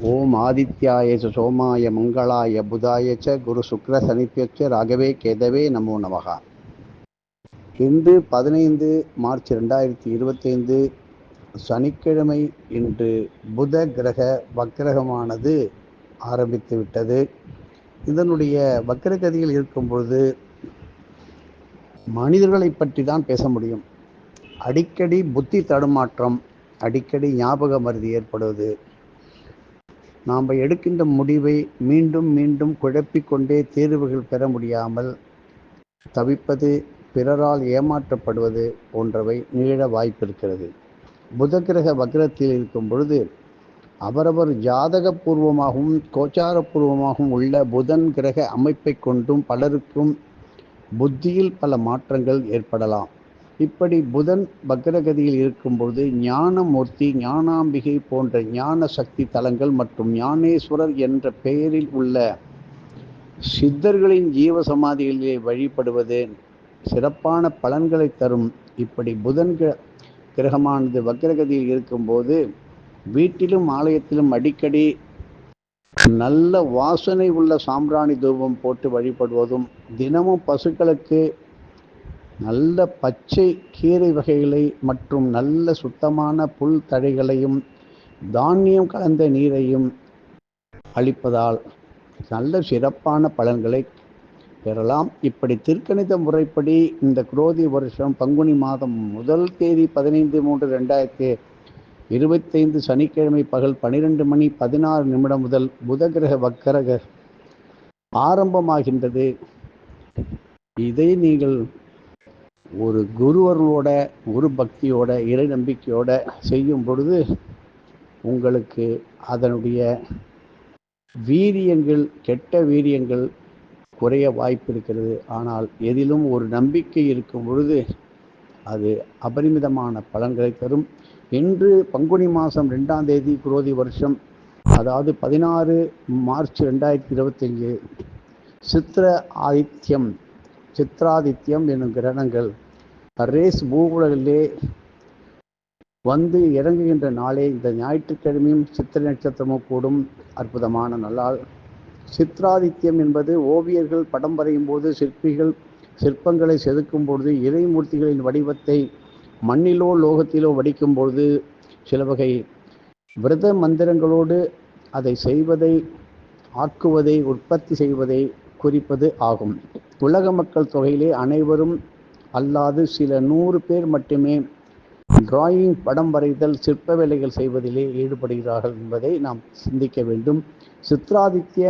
ஓம் ஆதித்யாய சோமாய மங்களாய புதாய ச குரு சுக்ர சனித்யச்ச ராகவே கேதவே நமோ நமகா இன்று பதினைந்து மார்ச் ரெண்டாயிரத்தி இருபத்தைந்து சனிக்கிழமை இன்று புத கிரக வக்கிரகமானது ஆரம்பித்து விட்டது. இதனுடைய வக்கிரகதியில் இருக்கும் பொழுது மனிதர்களை பற்றி தான் பேச முடியும். அடிக்கடி புத்தி தடுமாற்றம் அடிக்கடி ஞாபக மருதி ஏற்படுவது நாம் எடுக்கின்ற முடிவை மீண்டும் மீண்டும் குழப்பிக்கொண்டே தீர்வுகள் பெற முடியாமல் தவிப்பது பிறரால் ஏமாற்றப்படுவது போன்றவை நிகழ வாய்ப்பிருக்கிறது. புதகிரக வக்ரத்தில் இருக்கும் பொழுது அவரவர் ஜாதகபூர்வமாகவும் கோச்சாரபூர்வமாகவும் உள்ள புதன் கிரக அமைப்பை கொண்டும் பலருக்கும் புத்தியில் பல மாற்றங்கள் ஏற்படலாம். இப்படி புதன் பக்ரகதியில் இருக்கும்போது ஞானமூர்த்தி ஞானாம்பிகை போன்ற ஞான சக்தி தலங்கள் மற்றும் ஞானேஸ்வரர் என்ற பெயரில் உள்ள சித்தர்களின் ஜீவ சமாதிகளிலே வழிபடுவது சிறப்பான பலன்களை தரும். இப்படி புதன் கிரகமானது வக்ரகதியில் இருக்கும்போது வீட்டிலும் ஆலயத்திலும் அடிக்கடி நல்ல வாசனை உள்ள சாம்பிராணி தூபம் போட்டு வழிபடுவதும் தினமும் பசுக்களுக்கு நல்ல பச்சை கீரை வகைகளை மற்றும் நல்ல சுத்தமான புல் தழைகளையும் தானியம் கலந்த நீரையும் அளிப்பதால் நல்ல சிறப்பான பலன்களை பெறலாம். இப்படி திருக்கணித முறைப்படி இந்த குரோதி வருஷம் பங்குனி மாதம் முதல் தேதி பதினைந்து மூன்று ரெண்டாயிரத்தி இருபத்தைந்து சனிக்கிழமை பகல் பனிரெண்டு மணி பதினாறு நிமிடம் முதல் புதகிரக வக்கரக ஆரம்பமாகின்றது. இதை நீங்கள் ஒரு குருவர்களோட குரு பக்தியோட இறை நம்பிக்கையோட செய்யும் பொழுது உங்களுக்கு அதனுடைய வீரியங்கள் கெட்ட வீரியங்கள் குறைய வாய்ப்பு இருக்கிறது. ஆனால் எதிலும் ஒரு நம்பிக்கை இருக்கும் பொழுது அது அபரிமிதமான பலன்களை தரும். இன்று பங்குனி மாதம் ரெண்டாம் தேதி குரோதி வருஷம். அதாவது பதினாறு மார்ச் ரெண்டாயிரத்தி இருபத்தஞ்சு சித்திர ஆதித்யம் சித்ராதித்யம் என்னும் கிரகணங்கள் ரேஸ் பூகுலகிலே வந்து இறங்குகின்ற நாளே இந்த ஞாயிற்றுக்கிழமையும் சித்திர நட்சத்திரமும் கூடும் அற்புதமான நல்லால். சித்ராதித்யம் என்பது ஓவியர்கள் படம் வரையும் போது சிற்பிகள் சிற்பங்களை செதுக்கும் பொழுது இறைமூர்த்திகளின் வடிவத்தை மண்ணிலோ லோகத்திலோ வடிக்கும் பொழுது சில வகை விரத மந்திரங்களோடு அதை செய்வதை ஆக்குவதை உற்பத்தி செய்வதை குறிப்பது ஆகும். உலக மக்கள் தொகையிலே அனைவரும் அல்லாது சில நூறு பேர் மட்டுமே டிராயிங் படம் வரைதல் சிற்ப வேலைகள் செய்வதிலே ஈடுபடுகிறார்கள் என்பதை நாம் சிந்திக்க வேண்டும். சித்ராதித்ய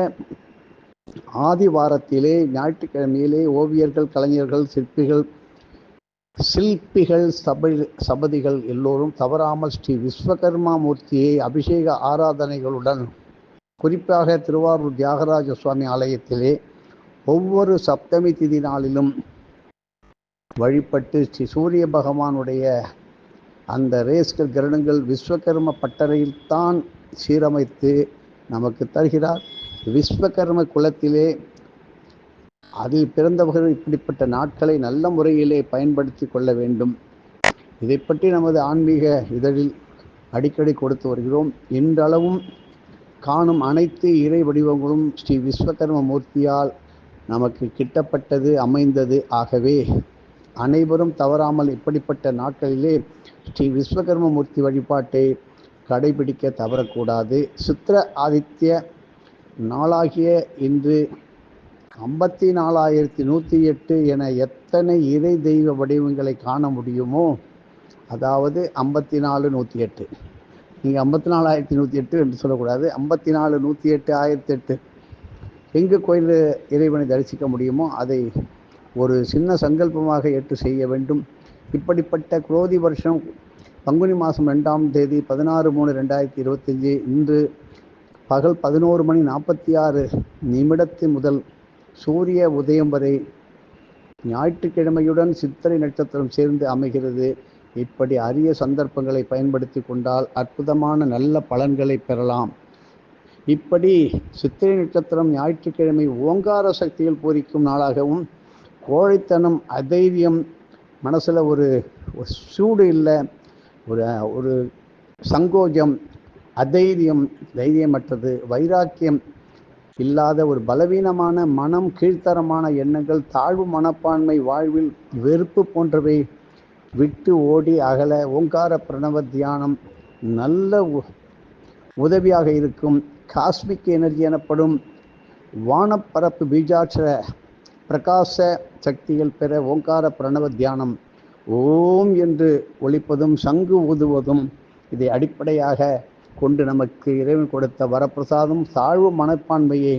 ஆதி வாரத்திலே ஞாயிற்றுக்கிழமையிலே ஓவியர்கள் கலைஞர்கள் சிற்பிகள் சில்பிகள் சபை சபதிகள் எல்லோரும் தவறாமல் ஸ்ரீ விஸ்வகர்மா மூர்த்தியை அபிஷேக ஆராதனைகளுடன் குறிப்பாக திருவாரூர் தியாகராஜ சுவாமி ஆலயத்திலே ஒவ்வொரு சப்தமி திதி நாளிலும் வழிபட்டு ஸ்ரீ சூரிய பகவானுடைய அந்த ரேஸ்கள் கிரணங்கள் விஸ்வகர்ம பட்டறையில் தான் சீரமைத்து நமக்கு தருகிறார். விஸ்வகர்ம குலத்திலே அதில் பிறந்தவர்கள் இப்படிப்பட்ட நாட்களை நல்ல முறையிலே பயன்படுத்தி கொள்ள வேண்டும். இதை பற்றி நமது ஆன்மீக இதழில் அடிக்கடி கொடுத்து வருகிறோம். இன்றளவும் காணும் அனைத்து இறை வடிவங்களும் ஸ்ரீ விஸ்வகர்ம மூர்த்தியால் நமக்கு கிட்டப்பட்டது அமைந்தது ஆகவே அனைவரும் தவறாமல் இப்படிப்பட்ட நாட்களிலே ஸ்ரீ விஸ்வகர்மமூர்த்தி வழிபாட்டை கடைபிடிக்க தவறக்கூடாது. சித்திர ஆதித்ய நாளாகிய இன்று ஐம்பத்தி நாலாயிரத்தி நூற்றி எட்டு என எத்தனை இறை தெய்வ வடிவங்களை காண முடியுமோ அதாவது ஐம்பத்தி நாலு நூற்றி எட்டு. நீங்கள் ஐம்பத்தி நாலாயிரத்தி நூற்றி எட்டு என்று சொல்லக்கூடாது. ஐம்பத்தி நாலு நூற்றி எட்டு ஆயிரத்தி எட்டு. எங்கு கோயில் இறைவனை தரிசிக்க முடியுமோ அதை ஒரு சின்ன சங்கல்பமாக ஏற்று செய்ய வேண்டும். இப்படிப்பட்ட குரோதி வருஷம் பங்குனி மாதம் ரெண்டாம் தேதி பதினாறு மூணு ரெண்டாயிரத்தி இருபத்தஞ்சி இன்று பகல் பதினோரு மணி நாற்பத்தி ஆறு நிமிடத்து முதல் சூரிய உதயம் வரை ஞாயிற்றுக்கிழமையுடன் சித்திரை நட்சத்திரம் சேர்ந்து அமைகிறது. இப்படி அரிய சந்தர்ப்பங்களை பயன்படுத்தி கொண்டால் அற்புதமான நல்ல பலன்களை பெறலாம். இப்படி சித்திரை நட்சத்திரம் ஞாயிற்றுக்கிழமை ஓங்கார சக்திகள் பூரிக்கும் நாளாகவும் கோழைத்தனம் அதைரியம் மனசில் ஒரு சூடு இல்லை ஒரு ஒரு சங்கோஜம் அதைரியம் தைரியமற்றது வைராக்கியம் இல்லாத ஒரு பலவீனமான மனம் கீழ்த்தரமான எண்ணங்கள் தாழ்வு மனப்பான்மை வாழ்வில் வெறுப்பு போன்றவை விட்டு ஓடி அகல ஓங்கார பிரணவ தியானம் நல்ல உ- உதவியாக இருக்கும். காஸ்மிக் எனர்ஜி எனப்படும் வானப்பரப்பு பீஜாட்சர பிரகாச சக்திகள் பெற ஓங்கார பிரணவ தியானம் ஓம் என்று ஒழிப்பதும் சங்கு ஊதுவதும் இதை அடிப்படையாக கொண்டு நமக்கு இறைவன் கொடுத்த வரப்பிரசாதம் தாழ்வு மனப்பான்மையை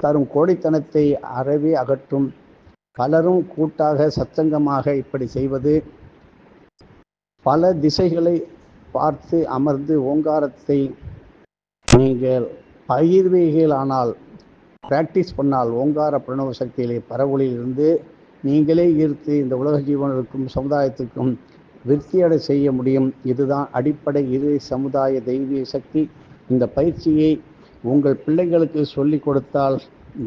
தரும் கோடித்தனத்தை அறவே அகற்றும். பலரும் கூட்டாக சச்சங்கமாக இப்படி செய்வது. பல திசைகளை பார்த்து அமர்ந்து ஓங்காரத்தை நீங்கள் பகிர்வீர்களானால் பிராக்டிஸ் பண்ணால் ஓங்கார பிரணவ சக்தியிலே பரவொளியிலிருந்து நீங்களே ஈர்த்து இந்த உலக ஜீவனுக்கும் சமுதாயத்துக்கும் விருத்தியடை செய்ய முடியும். இதுதான் அடிப்படை இரு சமுதாய தெய்வீக சக்தி. இந்த பயிற்சியை உங்கள் பிள்ளைகளுக்கு சொல்லிக் கொடுத்தால்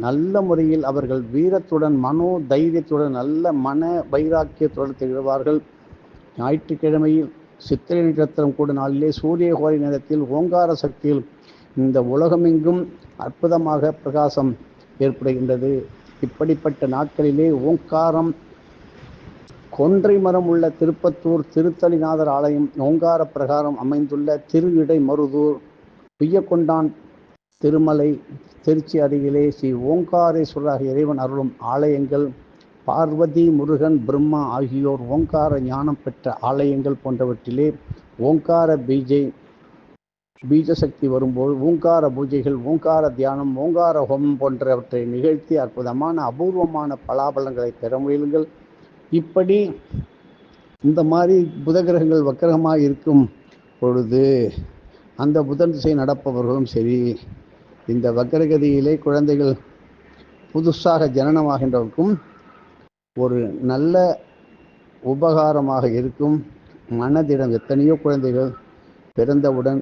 நல்ல முறையில் அவர்கள் வீரத்துடன் மனோ தைரியத்துடன் நல்ல மன வைராக்கியத்துடன் திகழ்வார்கள். ஞாயிற்றுக்கிழமையில் சித்திரை நட்சத்திரம் கூட நாளிலே சூரிய கோரி நேரத்தில் ஓங்கார சக்தியில் இந்த உலகமெங்கும் அற்புதமாக பிரகாசம் ஏற்படுகின்றது. இப்படிப்பட்ட நாட்களிலே ஓங்காரம் கொன்றை மரம் உள்ள திருப்பத்தூர் திருத்தலிநாதர் ஆலயம் ஓங்கார பிரகாரம் அமைந்துள்ள திரு இடை மருதூர் பிய்யக்கொண்டான் திருமலை திருச்சி அருகிலே ஸ்ரீ ஓங்காரேஸ்வரராக இறைவன் அருளும் ஆலயங்கள் பார்வதி முருகன் பிரம்மா ஆகியோர் ஓங்கார ஞானம் பெற்ற ஆலயங்கள் போன்றவற்றிலே ஓங்கார பீஜை பீஜசக்தி வரும்போது ஓங்கார பூஜைகள் ஓங்கார தியானம் ஓங்கார ஹோமம் போன்றவற்றை நிகழ்த்தி அற்புதமான அபூர்வமான பலாபலங்களை பெற முயலுங்கள். இப்படி இந்த மாதிரி புதகிரகங்கள் வக்கிரகமாக இருக்கும் பொழுது அந்த புதன் திசை நடப்பவர்களும் சரி இந்த வக்கரகதியிலே குழந்தைகள் புதுசாக ஜனனமாகின்றவர்க்கும் ஒரு நல்ல உபகாரமாக இருக்கும். மனதிடம் எத்தனையோ குழந்தைகள் பிறந்தவுடன்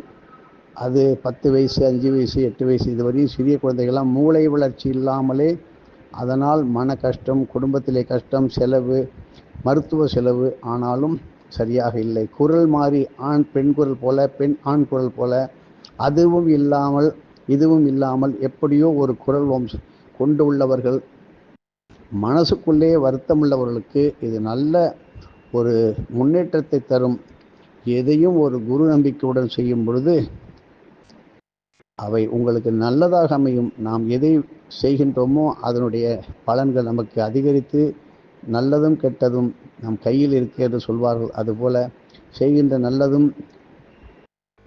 அது பத்து வயசு அஞ்சு வயசு எட்டு வயசு இது வரையும் சிறிய குழந்தைகள்லாம் மூளை வளர்ச்சி இல்லாமலே அதனால் மன கஷ்டம் குடும்பத்திலே கஷ்டம் செலவு மருத்துவ செலவு ஆனாலும் சரியாக இல்லை. குரல் மாறி ஆண் பெண் குரல் போல பெண் ஆண் குரல் போல அதுவும் இல்லாமல் இதுவும் இல்லாமல் எப்படியோ ஒரு குரல் வம்சம் கொண்டு உள்ளவர்கள் மனசுக்குள்ளே வருத்தமுள்ளவர்களுக்கு இது நல்ல ஒரு முன்னேற்றத்தை தரும். எதையும் ஒரு குரு நம்பிக்கையுடன் செய்யும் பொழுது அவை உங்களுக்கு நல்லதாக அமையும். நாம் எதை செய்கின்றோமோ அதனுடைய பலன்கள் நமக்கு அதிகரித்து நல்லதும் கெட்டதும் நம் கையில் இருக்கிறது என்று சொல்வார்கள். அதுபோல செய்கின்ற நல்லதும்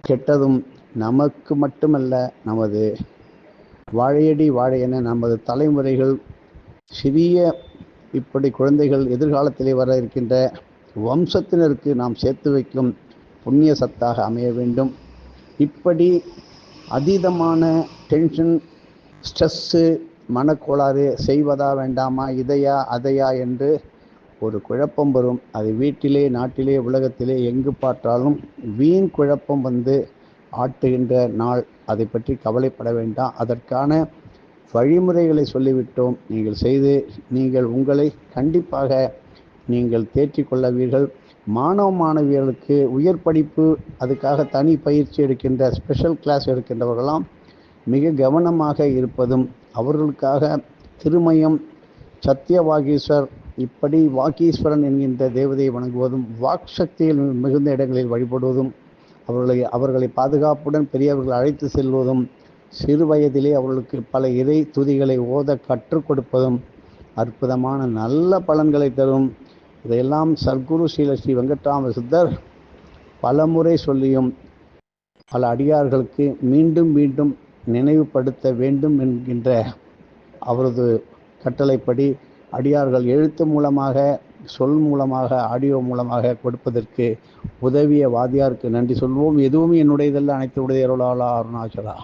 கெட்டதும் நமக்கு மட்டுமல்ல நமது வாழையடி வாழையென நமது தலைமுறைகள் சிறிய இப்படி குழந்தைகள் எதிர்காலத்திலே வர இருக்கின்ற வம்சத்தினருக்கு நாம் சேர்த்து வைக்கும் புண்ணிய சத்தாக அமைய வேண்டும். இப்படி அதீதமான டென்ஷன் ஸ்ட்ரெஸ்ஸு மனக்கோளாறு செய்வதா வேண்டாமா இதையா அதையா என்று ஒரு குழப்பம் வரும். அது வீட்டிலே நாட்டிலே உலகத்திலே எங்கு பார்த்தாலும் வீண் குழப்பம் வந்து ஆட்டுகின்ற நாள். அதை பற்றி கவலைப்பட வேண்டாம். அதற்கான வழிமுறைகளை சொல்லிவிட்டோம். நீங்கள் செய்து நீங்கள் உங்களை கண்டிப்பாக நீங்கள் தேற்றிக் கொள்ளவீர்கள். மாணவ மாணவியர்களுக்கு உயர் படிப்பு அதுக்காக தனி பயிற்சி எடுக்கின்ற ஸ்பெஷல் கிளாஸ் எடுக்கின்றவர்களாம் மிக கவனமாக இருப்பதும் அவர்களுக்காக திருமயம் சத்தியவாகீஸ்வர் இப்படி வாகீஸ்வரன் என்கின்ற தேவதையை வணங்குவதும் வாக் சக்தியில் மிகுந்த இடங்களில் வழிபடுவதும் அவர்களை அவர்களை பாதுகாப்புடன் பெரியவர்கள் அழைத்து செல்வதும் சிறு வயதிலே அவர்களுக்கு பல இறை துதிகளை ஓத கற்றுக் கொடுப்பதும் அற்புதமான நல்ல பலன்களை தரும் இதையெல்லாம் சர்க்குரு ஸ்ரீல ஸ்ரீ வெங்கட்ராம சித்தர் பலமுறை சொல்லியும் பல அடியார்களுக்கு மீண்டும் மீண்டும் நினைவுபடுத்த வேண்டும் என்கின்ற அவரது கட்டளைப்படி அடியார்கள் எழுத்து மூலமாக சொல் மூலமாக ஆடியோ மூலமாக கொடுப்பதற்கு உதவிய வாதியாருக்கு நன்றி சொல்வோம். எதுவும் என்னுடையதல்ல அனைத்து உடைய அருளாளா அருணாச்சலா